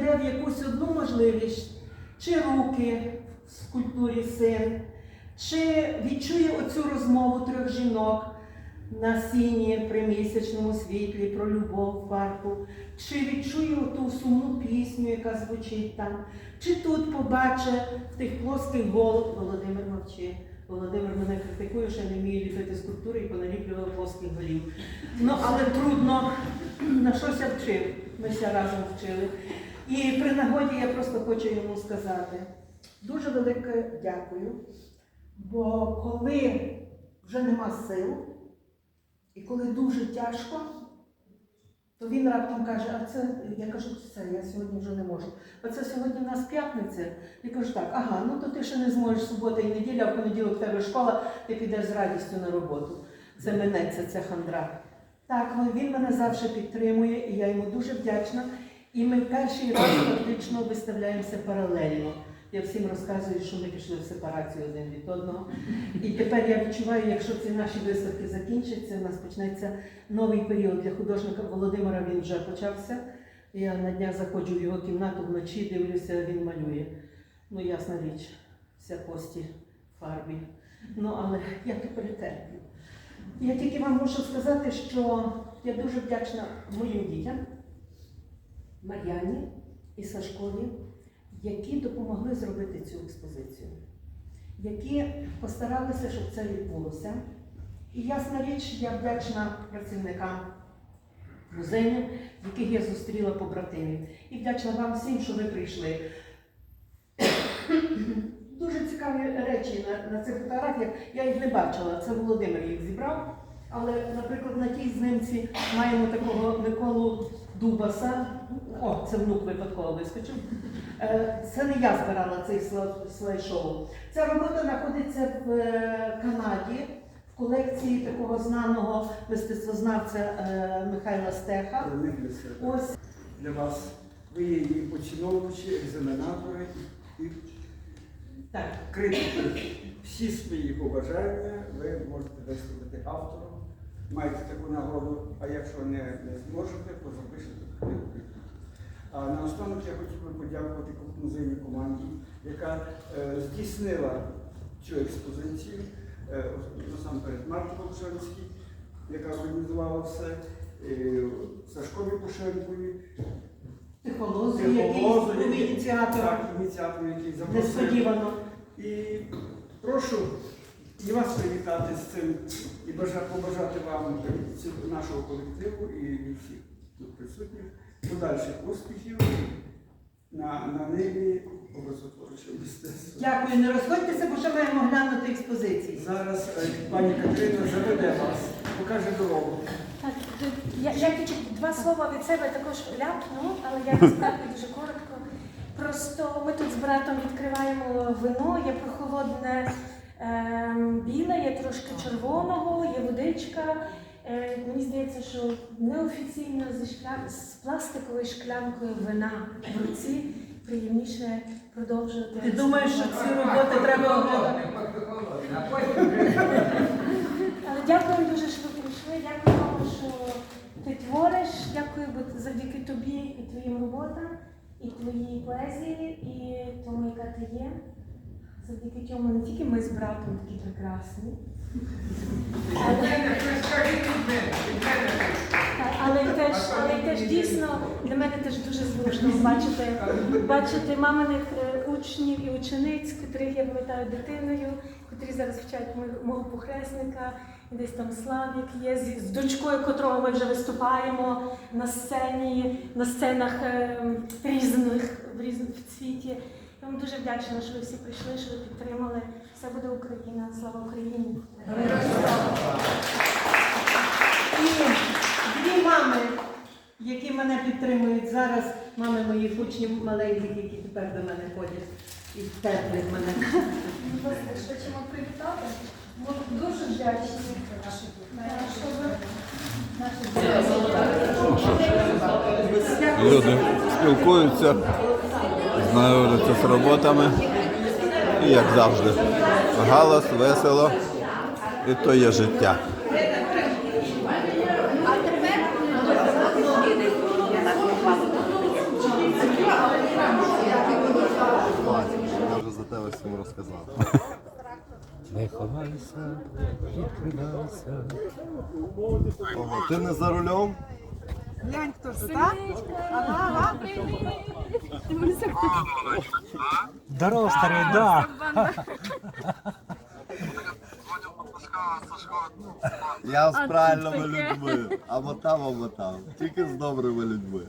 знайде в якусь одну можливість, чи руки в скульптурі син, чи відчує оцю розмову трьох жінок на сіні при місячному світлі про любов в парку, чи відчує ту сумну пісню, яка звучить там, чи тут побачить в тих плоских голов Володимир мовчи. Володимир мене критикує, що я не вмію ліпити скульптури і поналіплював плоских голів. Ну, але трудно на щось я вчив. Ми все разом вчили. І при нагоді я просто хочу йому сказати дуже велике дякую. Бо коли вже нема сил, і коли дуже тяжко, то він раптом каже, а це, я кажу, все, я сьогодні вже не можу. Оце сьогодні в нас п'ятниця. Я кажу, так, ага, ну то ти ще не зможеш субота і неділя, а в понеділок в тебе школа, ти підеш з радістю на роботу. Це минеться, це хандра. Так, ну, він мене завжди підтримує, і я йому дуже вдячна. І ми перший раз фактично виставляємося паралельно. Я всім розказую, що ми пішли в сепарацію один від одного. І тепер я відчуваю, якщо ці наші виставки закінчаться, у нас почнеться новий період для художника Володимира. Він вже почався. Я на днях заходжу в його кімнату вночі, дивлюся, він малює. Ну, ясна річ, вся кості фарбі. Ну, але я то перетерплю. Я тільки вам можу сказати, що я дуже вдячна моїм дітям, Мар'яні і Сашкові, які допомогли зробити цю експозицію, які постаралися, щоб це відбулося. І ясна річ, я вдячна працівникам музею, яких я зустріла побратимів. І вдячна вам всім, що ви прийшли. Дуже цікаві речі на, на цих фотографіях. Я їх не бачила, це Володимир їх зібрав. Але, наприклад, на тій знимці маємо такого Миколу Дубаса. О, це внук випадково вискочив. Е, Це не я збирала цей слайд- слайд-шоу. Ця робота знаходиться в е, Канаді в колекції такого знаного мистецтвознавця е, Михайла Стеха. Ось Для вас. Ви є її поціновувачі, екзаменатори і критики. Всі свої побажання ви можете висловити автором. Маєте таку нагоду, а якщо не, не зможете, то запишете книгу. А наостанок я хотів би подякувати музейній команді, яка е, здійснила цю експозицію. Е, насамперед Марті Волчанській, яка організувала все, е, Сашкові Пушенкові, Психолозу, який був ініціатором так, який запросив. несподівано. І прошу і вас привітати з цим і бажа- побажати вам нашого колективу і всіх тут присутніх подальших успіхів на, на ниві образотворчого мистецтва. Дякую, не розходьтеся, бо ще маємо глянути експозиції. Зараз е, пані Катерина заведе вас, покаже дорогу. Так, я, я два слова від себе також ляпну, але я насправді дуже коротко. Просто ми тут з братом відкриваємо вино, є прохолодне біле, є трошки червоного, є водичка. Е, мені здається, що неофіційно зі шкля... з пластиковою шклянкою вина в руці приємніше продовжувати. Ти думаєш, що ці роботи треба оглядати? Але дякую дуже, що ви прийшли. Дякую вам, що ти твориш. Дякую завдяки тобі і твоїм роботам, і твоїй поезії, і тому, яка ти є. Завдяки цьому не тільки ми з братом такі прекрасні. Але, теж, але теж дійсно для мене теж дуже зручно бачити, бачити маминих е, учнів і учениць, котрих я пам'ятаю дитиною, котрі зараз вчать мого похресника, десь там Славік є з, з дочкою, котрого ми вже виступаємо на сцені, на сценах е, різних в різних в світі. Я вам дуже вдячна, що ви всі прийшли, що ви підтримали. Все буде Україна. Слава Україні! І дві мами, які мене підтримують зараз, мами моїх учнів маленьких, які тепер до мене ходять і терплять мене. Будь ласка, хочемо привітати. Ми дуже вдячні, що ви наші Люди спілкуються, на вулицю з роботами. І як завжди, галас, весело. І то є життя. всім розказав. Не ховайся, відкривайся. Ти не за рулем? Глянь, хто це, так? Ага, ага. Здорово, старий, да. Я з правильними людьми. Або там, або там. Тільки з добрими людьми.